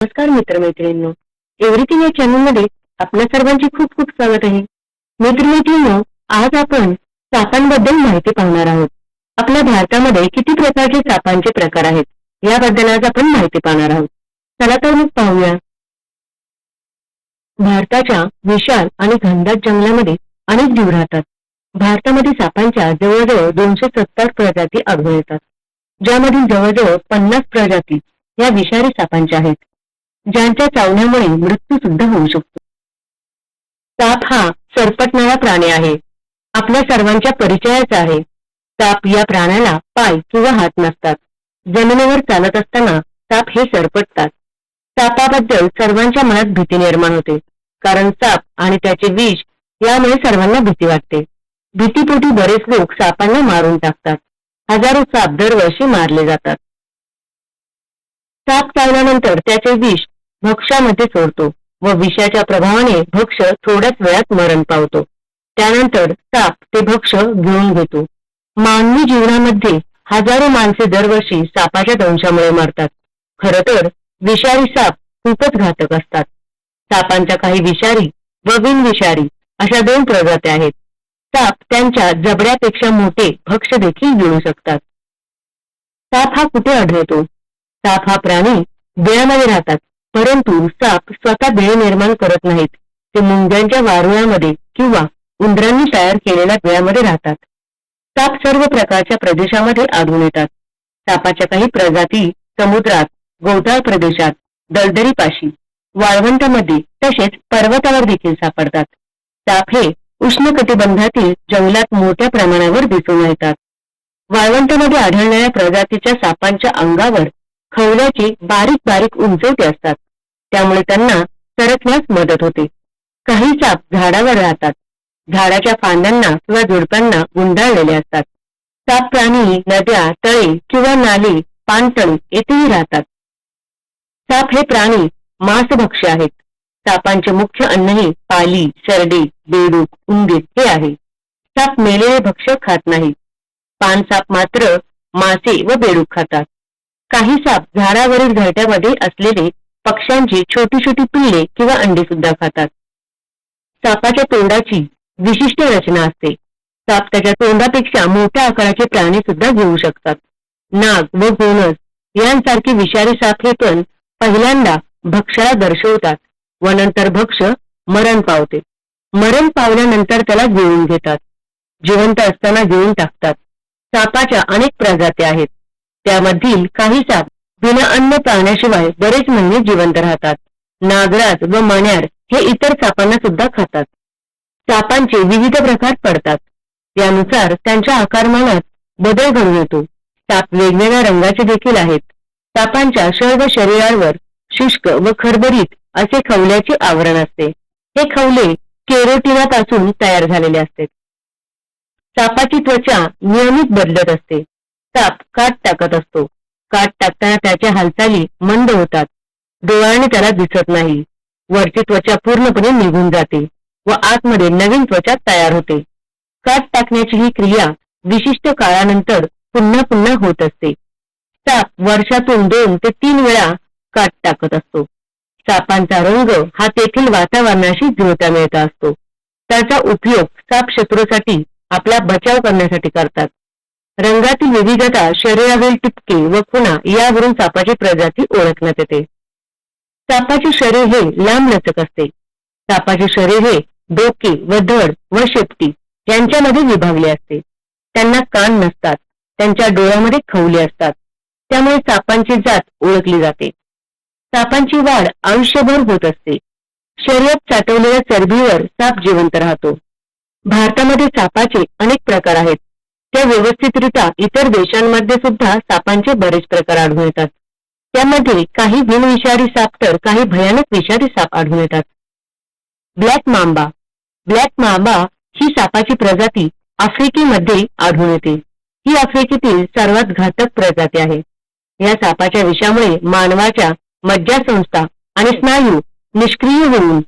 नमस्कार मित्रमैत्रिणींनो. एव्हरीथिंग या चॅनलमध्ये आपल्या सर्वांचे खूप खूप स्वागत आहे. मित्रमैत्रिणींनो आज आपण सापांबद्दल माहिती पाहणार आहोत. आपल्या भारतामध्ये किती प्रकारचे सापांचे प्रकार आहेत याबद्दल आज आपण माहिती पाहणार आहोत. चला तर मग पाहूया. भारताच्या विशाल आणि घनदाट जंगलामध्ये अनेक जीव राहतात. भारतामध्ये सापांच्या जवळजवळ दोनशे सत्तर प्रजाती आढळून येतात ज्यामधील जवळजवळ पन्नास प्रजाती या विषारी सापांच्या आहेत. ज्यांच्या चावण्यामुळे मृत्यू सुद्धा होऊ शकतो. साप हा सरपटणारा प्राणी आहे. आपल्या सर्वांच्या परिचयाचा आहे. साप या प्राण्याला पाय किंवा हात नसतात. जमिनीवर चालत असताना साप हे सरपटतात. सापाबद्दल सर्वांच्या मनात भीती निर्माण होते. कारण साप आणि त्याचे विष यामुळे सर्वांना भीती वाटते. भीतीपोटी बरेच लोक सापांना मारून टाकतात. हजारो साप दरवर्षी मारले जातात. साप चावल्यानंतर त्याचे विष भक्ष्यामध्ये सोडतो व विषाच्या प्रभावाने भक्ष थोड्याच वेळात मरण पावतो. त्यानंतर साप ते भक्ष घेऊन घेतो. मानवी जीवनामध्ये हजारो माणसे दरवर्षी सापाच्या दंशामुळे मरतात. खर तर विषारी साप खूपच घातक असतात. सापांच्या काही विषारी व बिनविषारी अशा दोन प्रजाती आहेत. साप त्यांच्या जबड्यापेक्षा मोठे भक्ष देखील गिळू शकतात. साप हा कुठे आढळतो? साप हा प्राणी बिळामध्ये राहतात. परंतु साप स्वतः बिळे निर्माण करत नाहीत. ते मुंग्यांच्या वारुळामध्ये किंवा उंदरांनी तयार केलेल्या बिळामध्ये राहतात. साप सर्व प्रकारच्या प्रदेशामध्ये आढळून येतात. सापाच्या काही प्रजाती समुद्रात गोठाळ प्रदेशात दलदरीपाशी वाळवंटामध्ये तसेच पर्वतावर देखील सापडतात. साप हे उष्णकटिबंधातील जंगलात मोठ्या प्रमाणावर दिसून येतात. वाळवंटामध्ये आढळणाऱ्या प्रजातीच्या सापांच्या अंगावर खवल्याची बारीक बारीक उंचवटे असतात. त्यामुळे त्यांना सरकण्यास मदत होते. काही साप झाडावर राहतात. झाडाच्या फांद्यांना किंवा झुडपांना गुंडाळलेले असतात. साप प्राणी नद्या तळे किंवा नाली पाणतळी येथेही राहतात. साप हे प्राणी मांसभक्ष आहेत. सापांचे मुख्य अन्नही पाली सरडे बेडूक उंदीर हे आहे. साप मेलेले भक्ष खात नाही. पानसाप मात्र मासे व बेडूक खातात. काही साप झाडावरील घरट्यामध्ये असलेले पक्ष्यांची छोटी छोटी पिल्ले किंवा अंडी सुद्धा खातात. सापाच्या तोंडाची विशिष्ट रचना असते. साप त्याच्या तोंडापेक्षा मोठ्या आकाराचे प्राणी सुद्धा घेऊ शकतात. नाग व गोनस यांसारखे विषारी साप हे पण पहिल्यांदा भक्ष्याला दर्शवतात व नंतर भक्ष मरण पावते. मरण पावल्यानंतर त्याला गिळून घेतात. जिवंत असताना गिळून टाकतात. सापाच्या अनेक प्रजाती आहेत. त्यामधील काही साप बिना अन्न पाण्याशिवाय बरेच महिने जिवंत राहतात. नागराज व मण्यार हे इतर सापांना सुद्धा खातात. सापांचे विविध प्रकार पडतात. त्यानुसार त्यांच्या आकारमानात बदल घडून येतो. साप वेगवेगळ्या रंगाचे देखील आहेत. सापांच्या सर्व शरीरावर शुष्क व खरबरीत असे खवल्याचे आवरण असते. हे खवले केरोटिनापासून तयार झालेले असते. सापाची त्वचा नियमित बदलत असते. साप काट टाकत असतो. काट टाकताना त्याच्या हालचाली मंद होतात. डोळ्याने त्याला दिसत नाही. वरची त्वचा पूर्णपणे निघून जाते व आतमध्ये नवीन त्वचा तयार होते. काट टाकण्याची ही क्रिया विशिष्ट काळानंतर पुन्हा पुन्हा होत असते. साप वर्षातून दोन ते तीन वेळा काट टाकत असतो. सापांचा रंग हा तेथील वातावरणाशी जुळता मिळता असतो. त्याचा उपयोग साप शत्रूसाठी आपला बचाव करण्यासाठी करतात. रंगातील विविधता शरीरावरील टिपके व खुणा यावरून सापाची प्रजाती ओळखण्यात येते. सापाचे शरीर हे लांब लचक असते. सापाचे शरीर हे डोके व धड व शेपटी यांच्यामध्ये विभागले असते. त्यांना कान नसतात. त्यांच्या डोळ्यामध्ये खवले असतात. त्यामुळे सापांची जात ओळखली जाते. सापांची वाढ आयुष्यभर होत असते. शरीरात साठवलेल्या चरबीवर साप जिवंत राहतो. भारतामध्ये सापाचे अनेक प्रकार आहेत. त्या व्यवस्थितरित्या इतर देशांमध्ये सुद्धा सापांचे बरेच प्रकार आढळून येतात. त्यामध्ये काही बिनविषारी साप तर काही भयानक विषारी साप आढळून येतात. Black mamba. ब्लॅक मांबा ही सापाची प्रजाती आफ्रिकेमध्ये आढळून येते. ही आफ्रिकेतील सर्वात घातक प्रजाती आहे. या सापाच्या विषामुळे मानवाच्या मज्जासंस्था आणि स्नायू निष्क्रिय होऊन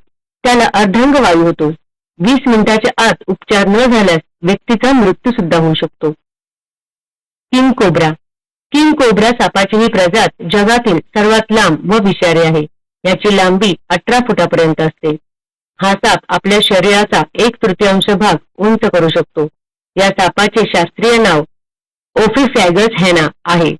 त्याला अर्धांग वायू होतो. वीस मिनिटाच्या आत उपचार न झाल्यास व्यक्तीचा मृत्यू सुद्धा होऊ शकतो. King cobra. किंग कोब्रा सापाची ही प्रजात जगातील सर्वात लांब व विषारी आहे. याची लांबी अठरा फुटापर्यंत असते. हा साप आपल्या शरीराचा एक तृतीयांश भाग उंच करू शकतो. या सापाचे शास्त्रीय नाव ओफिफॅगस हेना आहे.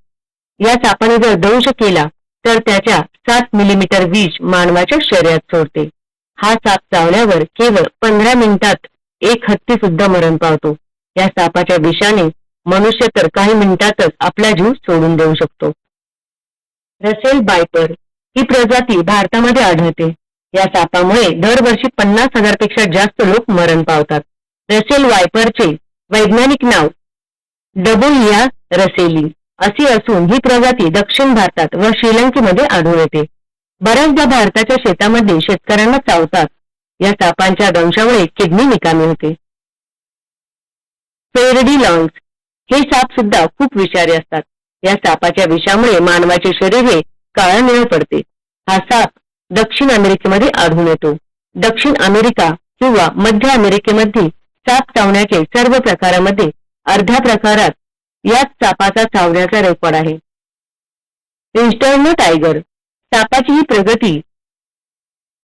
या सापाने जर दंश केला तर त्याच्या सात मिलीमीटर विष मानवाच्या शरीरात सोडते. हा साप चावल्यावर केवळ पंधरा मिनिटात एक हत्ती सुद्धा मरण पावतो. या सापाच्या विषाने मनुष्य तर काही मिनिटातच आपला जीव सोडून देऊ शकतो. रसेल बायपर ही प्रजाती भारतामध्ये आढळते. या सापामुळे दरवर्षी पन्नास हजारपेक्षा जास्त लोक मरण पावतात. रसेल वायपरचे वैज्ञानिक नाव डबुलिया रसेली अशी असून ही प्रजाती दक्षिण भारतात व श्रीलंकेमध्ये आढळते. येते बऱ्याचदा भारताच्या शेतामध्ये शेतकऱ्यांना चावतात. या सापांच्या दंशामुळे किडनी निकामी होते. फेरडी लॉंग्स हे साप सुद्धा खूप विषारी असतात. या सापाच्या विषामुळे मानवाचे शरीर हे काळा निळ पडते. हा साप दक्षिण अमेरिकेमध्ये आढळून येतो. दक्षिण अमेरिका किंवा मध्य अमेरिकेमध्ये साप चावण्याचे सर्व प्रकारामध्ये अर्ध्या प्रकारात याच सापाचा चावण्याचा रेकॉर्ड आहे. इन्स्टर्नो टायगर सापाची ही प्रगती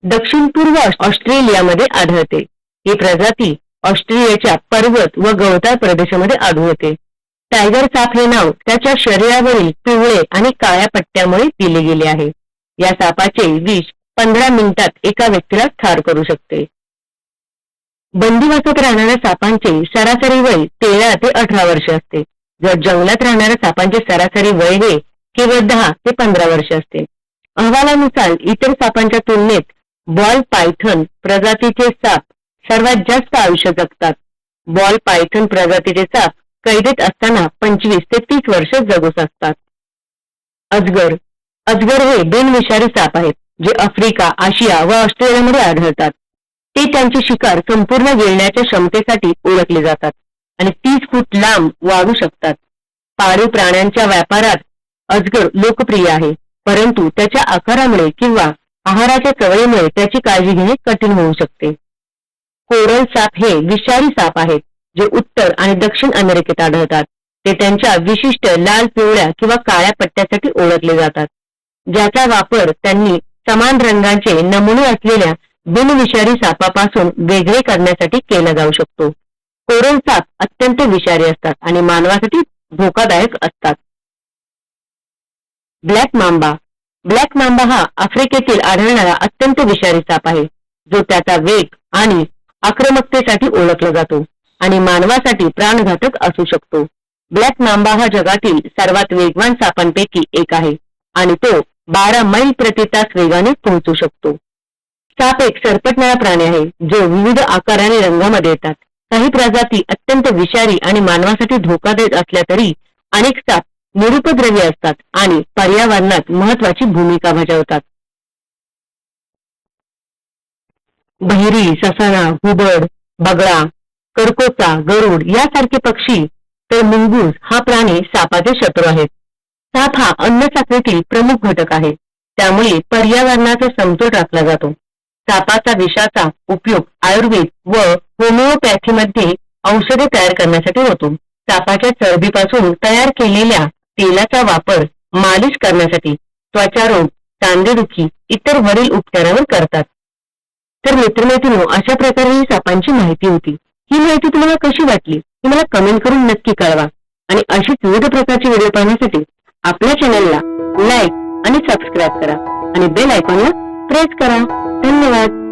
दक्षिण पूर्व ऑस्ट्रेलियामध्ये आढळते. ही प्रजाती ऑस्ट्रेलियाच्या पर्वत व गवताळ प्रदेशामध्ये आढळते. टायगर साप हे नाव त्याच्या शरीरावरील पिवळे आणि काळ्या पट्ट्यामुळे दिले गेले आहे. या सापाचे विष पंधरा मिनिटात एका व्यक्तीला ठार करू शकते. बंदिवासात राहणाऱ्या सापांचे सरासरी वय तेरा ते अठरा वर्ष असते. जर जंगलात राहणाऱ्या सापांचे सरासरी वय हे केवळ दहा ते पंधरा वर्ष असते. अहवालानुसार इतर सापांच्या तुलनेत बॉल पायथन प्रजातीचे साप सर्वात जास्त आयुष्य जगतात. बॉल पायथन प्रजातीचे साप कैदेत असताना पंचवीस ते तीस वर्ष जगू शकतात. अजगर. अजगर हे दोन विषारी साप आहेत जे आफ्रिका आशिया व ऑस्ट्रेलियामध्ये आढळतात. ते त्यांची शिकार संपूर्ण गिळण्याच्या क्षमतेसाठी ओळखले जातात आणि तीस फूट लांब वाढू शकतात. पाळीव प्राण्यांच्या व्यापारात अजगर लोकप्रिय आहे. परंतु त्याच्या आकारामुळे किंवा आहाराच्या सवयीमुळे त्याची काळजी घेणे कठीण होऊ शकते. कोरल साप हे विषारी साप आहेत जे उत्तर आणि दक्षिण अमेरिकेत आढळतात. ते त्यांच्या विशिष्ट लाल पिवळ्या किंवा काळ्या पट्ट्यासाठी ओळखले जातात. ज्याचा वापर त्यांनी समान रंगांचे नमुने असलेल्या बिनविषारी सापापासून वेगळे करण्यासाठी केला जाऊ शकतो. कोरल साप अत्यंत विषारी असतात आणि मानवासाठी धोकादायक असतात. Black mamba. ब्लॅक मांबा हा आफ्रिकेतील आढळणारा अत्यंत विषारी साप आहे जो त्याचा वेग आणि आक्रमकतेसाठी ओळखला जातो आणि मानवासाठी प्राणघातक असू शकतो. ब्लॅक मांबा हा जगातील सर्वात वेगवान सापांपैकी एक आहे आणि तो बारा मैल प्रति तास वेगाने पोहोचू शकतो. साप एक सरपटणारा प्राणी आहे जो विविध आकार आणि रंगामध्ये येतात. काही प्रजाती अत्यंत विषारी आणि मानवासाठी धोकादायक असल्या तरी अनेक साप निरुपद्रवी असतात आणि पर्यावरणात महत्वाची भूमिका बजावतात. बहिरी ससाणा हुबड बगळा करकोचा गरुड यासारखे पक्षी तर मुंगूस हा प्राणी सापाचे शत्रू आहेत. साप हा अन्न साखळीतील प्रमुख घटक आहे. त्यामुळे पर्यावरणाचा समतोल राखला जातो. सापाचा विषाचा उपयोग आयुर्वेद व होमिओपॅथीमध्ये औषधे तयार करण्यासाठी होतो. सापाच्या चरबीपासून तयार केलेल्या तेलाचा वापर मालिश करण्यासाठी त्वचारोग सांधेदुखी इतर वरील उपचारावर करतात. तर मित्रमैत्रिणी अशा प्रकारे ही सापांची माहिती होती. ही माहिती तुम्हाला कशी वाटली हे मला कमेंट करून नक्की कळवा. आणि अशीच विविध प्रकारची व्हिडिओ पाहण्यासाठी आपल्या चॅनलला लाईक आणि सबस्क्राईब करा. आणि बेल आयकॉनला प्रेस करा. धन्यवाद.